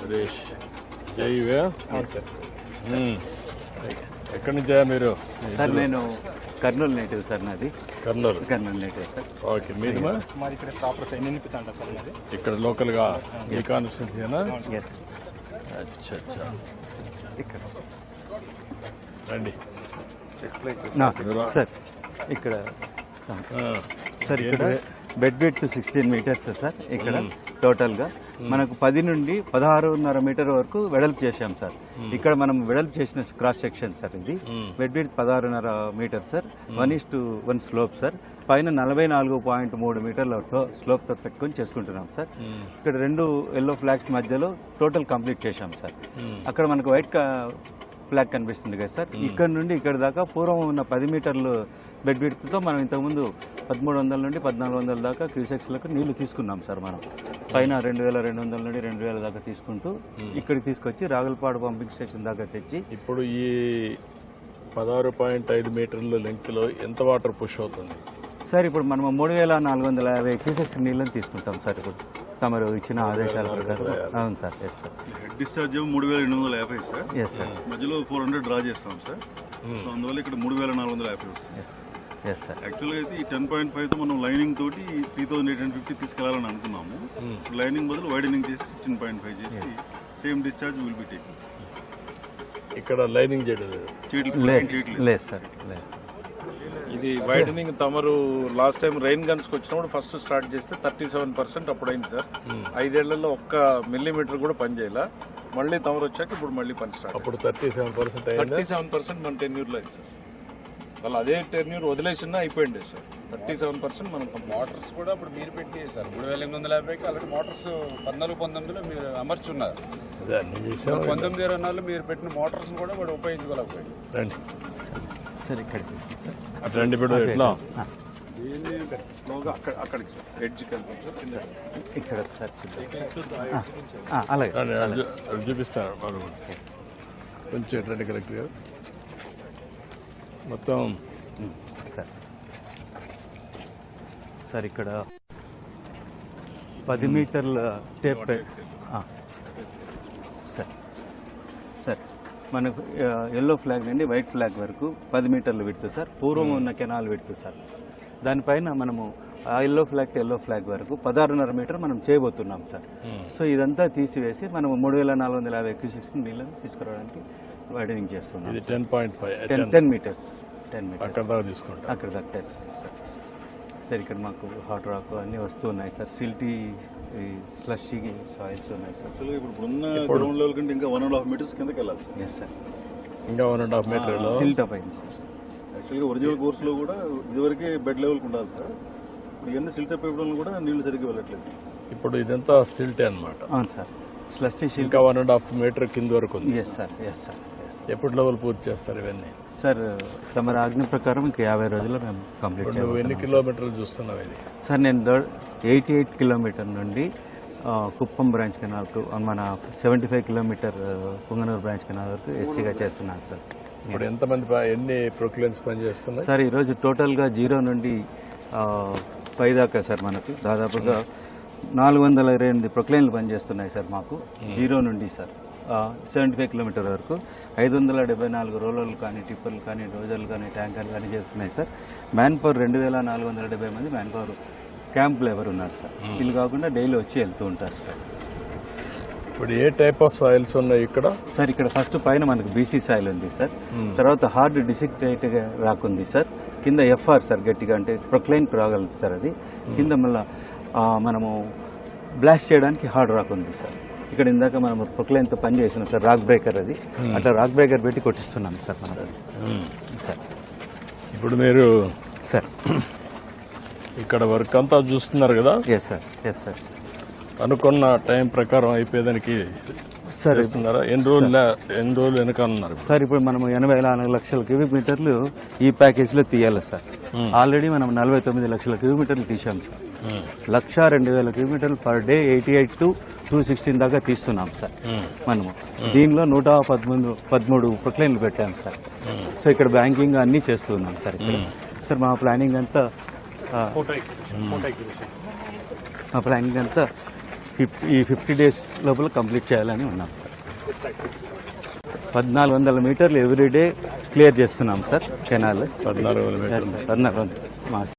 సురేష్ జైవే ఎక్కడి నుంచా మీరు? సార్ నేను కర్నూలు నేటివ్ సార్ నాది. Kurnool. Kurnool native sir. Okay మీది మాది ఇక్కడ ప్రాపర్ సార్ ఇక్కడ లోకల్గా ఈ కాన్స్టిట్యూన్సీనా ఎస్ అచ్చా అచ్చా ఇక్కడ. రండి. నా, సార్ ఇక్కడ. సార్ ఇక్కడ bed width sixteen metres sir ఇక్కడ టోటల్గా మనకు పది నుండి పదహారున్నర మీటర్ వరకు వెడల్పు చేశాం సార్. ఇక్కడ మనం వెడల్పు చేసిన క్రాస్ సెక్షన్ సార్ ఇది. Bed width పదహారున్నర metre sir. One is to one slope sir. పైన నలభై నాలుగు పాయింట్ మూడు మీటర్ల స్లోప్తో పెట్టుకొని చేసుకుంటున్నాం సార్. ఇక్కడ రెండు ఎల్లో ఫ్లాగ్స్ మధ్యలో టోటల్ కంప్లీట్ చేశాం సార్. అక్కడ మనకు వైట్ ఫ్లాగ్ కనిపిస్తుంది కదా సార్? ఇక్కడ నుండి ఇక్కడ దాకా పూర్వం ఉన్న పది మీటర్లు బెడ్ విడ్త్తో మనం ఇంతకుముందు పదమూడు వందల నుండి పద్నాలుగు వందల దాకా క్యూసెక్స్లకు నీళ్ళు తీసుకున్నాం సార్ మనం. పైన రెండు వేల రెండు వందల నుండి రెండు వేల దాకా తీసుకుంటూ ఇక్కడికి తీసుకొచ్చి రాగులపాడు పంపింగ్ స్టేషన్ దాకా తెచ్చి ఇప్పుడు ఈ పదహారు పాయింట్ ఐదు మీటర్ల లెంగ్త్లో ఎంత వాటర్ పుష్ అవుతుంది? సార్ ఇప్పుడు మనం మూడు వేల నాలుగు వందల యాభై క్యూసెక్స్ నీళ్ళని తీసుకుంటాం సార్ ఇప్పుడు. తమరు ఇచ్చిన ఆదేశాల ప్రకారం. అవును sir yes sir head discharge ఏమో మూడు వేల ఎనిమిది వందల యాభై సార్. ఎస్ సార్ మధ్యలో ఫోర్ హండ్రెడ్ డ్రా చేస్తాం సార్. సో అందువల్ల ఇక్కడ మూడు వేల నాలుగు వందల యాభై వస్తుంది. ఎస్ సార్ యాక్చువల్గా అయితే ఈ టెన్ పాయింట్ ఫైవ్తో మనం లైనింగ్ తోటి three thousand eight hundred fifty తీసుకెళ్ళాలని అనుకున్నాము. లైనింగ్ బదులు వైడనింగ్ చేసి సిక్స్టీన్ పాయింట్ ఫైవ్ చేసి same discharge will be taking. ఇక్కడ లైనింగ్ చేయడం లేదు లేదు లేదు సార్ లేదు. ఇది వైడనింగ్ తమరు లాస్ట్ టైం రెయిన్ గన్స్ వచ్చినప్పుడు ఫస్ట్ స్టార్ట్ చేస్తే థర్టీ సెవెన్ పర్సెంట్ అప్పుడు అయింది సార్ ఐదేళ్ళలో ఒక్క మిల్లీమీటర్ కూడా పని చేయాల. మళ్ళీ తమరు వచ్చాక ఇప్పుడు మళ్ళీ పని స్టార్ట్ అప్పుడు thirty seven percent thirty seven percent మన టెన్యూర్లో అయింది సార్. వాళ్ళు అదే టెన్యూర్ వదిలేసినా అయిపోయింది సార్. థర్టీ సెవెన్ పర్సెంట్ మనం మోటార్స్ కూడా ఇప్పుడు మీరు పెట్టి సార్? మూడు వేల ఎనిమిది వందల యాభైకి ఆల్రెడీ మోటార్స్ పద్నాలుగు పంతొమ్మిదిలో మీరు అమర్చున్నారు పంతొమ్మిది ఇరవై నాలుగులో మీరు పెట్టిన మోటార్స్ కూడా వాడు ఉపయోగించుకోలేకపోయింది రండి. సార్ అటు ఇప్పుడు ఎట్లా? ఇక్కడ ఒకసారి అలాగే. రండి, అటు చూ- అటు చూపిస్తాను వాళ్ళు కూడా. కొంచెం రండి కరెక్ట్గా మొత్తం. సార్. సార్ ఇక్కడ పది మీటర్ల టేప్ సార్. సార్. మనకు ఎల్లో ఫ్లాగ్ నుండి వైట్ ఫ్లాగ్ వరకు పది మీటర్లు విడుతు సార్. పూర్వం ఉన్న కెనాల్ విడుతు సార్. దానిపైన మనము ఆ yellow flag to yellow flag వరకు పదహారున్నర మీటర్ మనం చేయబోతున్నాం సార్. సో ఇదంతా తీసివేసి మనం మూడు వేల నాలుగు వందల యాభై క్యూసిక్స్ నీళ్ళని తీసుకురావడానికి వైడనింగ్ చేస్తున్నాం ఇది ten point five ten ten. Metres ten metres. అక్కడ దాకా తీసుకుంటా. అక్కడ కట్టారు సార్. సార్ ఇక్కడ మాకు హాట్ రాక్ అన్నీ వస్తూ ఉన్నాయి సార్. సిల్టీ స్లషీ సాయిల్స్ ఉన్నాయి సార్. యాక్చువల్గా ఇప్పుడు ఉన్న గ్రౌండ్ లెవెల్ కంటే ఇంకా వన్ అండ్ హాఫ్ మీటర్స్ కిందకి వెళ్ళాలి సార్. Yes sir. ఇంకా వన్ అండ్ హాఫ్ మీటర్లో సిల్ట్ అప్ అయింది సార్. యాక్చువల్గా ఒరిజినల్ కోర్సులో కూడా ఇదివరకే బెడ్ లెవెల్కి ఉండాలి సార్. ఇవన్నీ సిల్టప్ ఇవ్వడం వల్ల కూడా నీళ్ళు సరిగ్గా వెళ్ళట్లేదు. ఇప్పుడు ఇదంతా స్టిల్టే అన్నమాట. అవును సార్. స్లషీ సిల్ట్ ఇంకా వన్ అండ్ హాఫ్ మీటర్ కింద వరకు ఉంది. Yes sir yes sir yes ఎప్పుడు లెవెల్ పూర్తి చేస్తారు ఇవన్నీ? సార్ తమ ఆజ్ఞ ప్రకారం ఇంకా యాభై రోజుల్లో మేము కంప్లీట్ నువ్వు ఎన్ని కిలోమీటర్లు చూస్తున్నావు ఇది? సార్ నేను ఎయిటీ ఎయిట్ కిలోమీటర్ నుండి కుప్పం బ్రాంచ్ కెనాల్కు మన seventy five kilometre Punganur branch canal వరకు ఎస్సీగా చేస్తున్నాను సార్ ఇప్పుడు ఎంతమంది ఎన్ని ప్రొక్లెన్స్ పనిచేస్తున్నాయి? సార్ ఈరోజు టోటల్గా జీరో నుండి పై దాకా సార్ మనకు దాదాపుగా నాలుగు వందల ఇరవై ఎనిమిది ప్రొక్లైన్లు పనిచేస్తున్నాయి సార్ మాకు. జీరో నుండి సార్. సెవెంటీ ఫైవ్ కిలోమీటర్ వరకు. ఐదు వందల డెబ్బై నాలుగు రోలర్లు కానీ టిప్పర్లు కానీ డోజర్లు కానీ ట్యాంకర్లు కానీ చేస్తున్నాయి సార్. మ్యాన్ పవర్ రెండు వేల నాలుగు వందల డెబ్బై మంది man power camp labour sir sir. వీళ్ళు కాకుండా డైలీ వచ్చి వెళ్తూ ఉంటారు సార్. ఇప్పుడు ఏ టైప్ ఆఫ్ సాయిల్స్ ఉన్నాయి ఇక్కడ? సార్ ఇక్కడ ఫస్ట్ పైన మనకు బీసీ సాయిల్ ఉంది సార్. తర్వాత హార్డ్ డిసిక్టేట్ రాకుంది సార్. కింద ఎఫ్ఆర్ సార్ గట్టిగా అంటే ప్రొక్లైన్ రాగలదు సార్ అది. కింద మళ్ళా మనము బ్లాస్ట్ చేయడానికి హార్డ్ రాక్ ఉంది సార్. ఇక్కడ ఇందాక మనం ప్రొక్లైన్తో పని చేసినాం సార్ రాక్ బ్రేకర్ అది. అట్లా రాక్ బ్రేకర్ పెట్టి కొట్టిస్తున్నాం సార్ మనం. సార్. ఇప్పుడు మీరు సార్. ఇక్కడ వర్క్ అంతా చూస్తున్నారు కదా? ఎస్ సార్ ఎస్ సార్ అనుకున్న టైం ప్రకారం అయిపోయేదానికి చేస్తున్నారా? ఎన్ని రోజులు ఎన్ని రోజులు వెనక ఉన్నారు సార్ ఇప్పుడు మనం ఎనభై నాలుగు లక్షల క్యూబిక్ మీటర్లు ఈ ప్యాకేజీలో తీయాలి సార్. ఆల్రెడీ మనం నలభై తొమ్మిది లక్షల క్యూబిక్ మీటర్లు తీసాం సార్. లక్ష రెండు వేల కిలోమీటర్లు per day eighty eight to two sixteen దాకా తీస్తున్నాం సార్. మనము. దీనిలో నూట పదమూడు పదమూడు ప్రొక్లైన్లు పెట్టాం సార్. సో ఇక్కడ బ్యాంకింగ్ అన్నీ చేస్తున్నాం సార్ సార్ మా ప్లానింగ్ అంతా మా ప్లానింగ్ అంతా ఫిఫ్టీ ఈ ఫిఫ్టీ డేస్ లోపల కంప్లీట్ చేయాలని ఉన్నాం. సార్ పద్నాలుగు వందల మీటర్లు ఎవ్రీడే క్లియర్ చేస్తున్నాం సార్ కెనాల్. పద్నాలుగు మా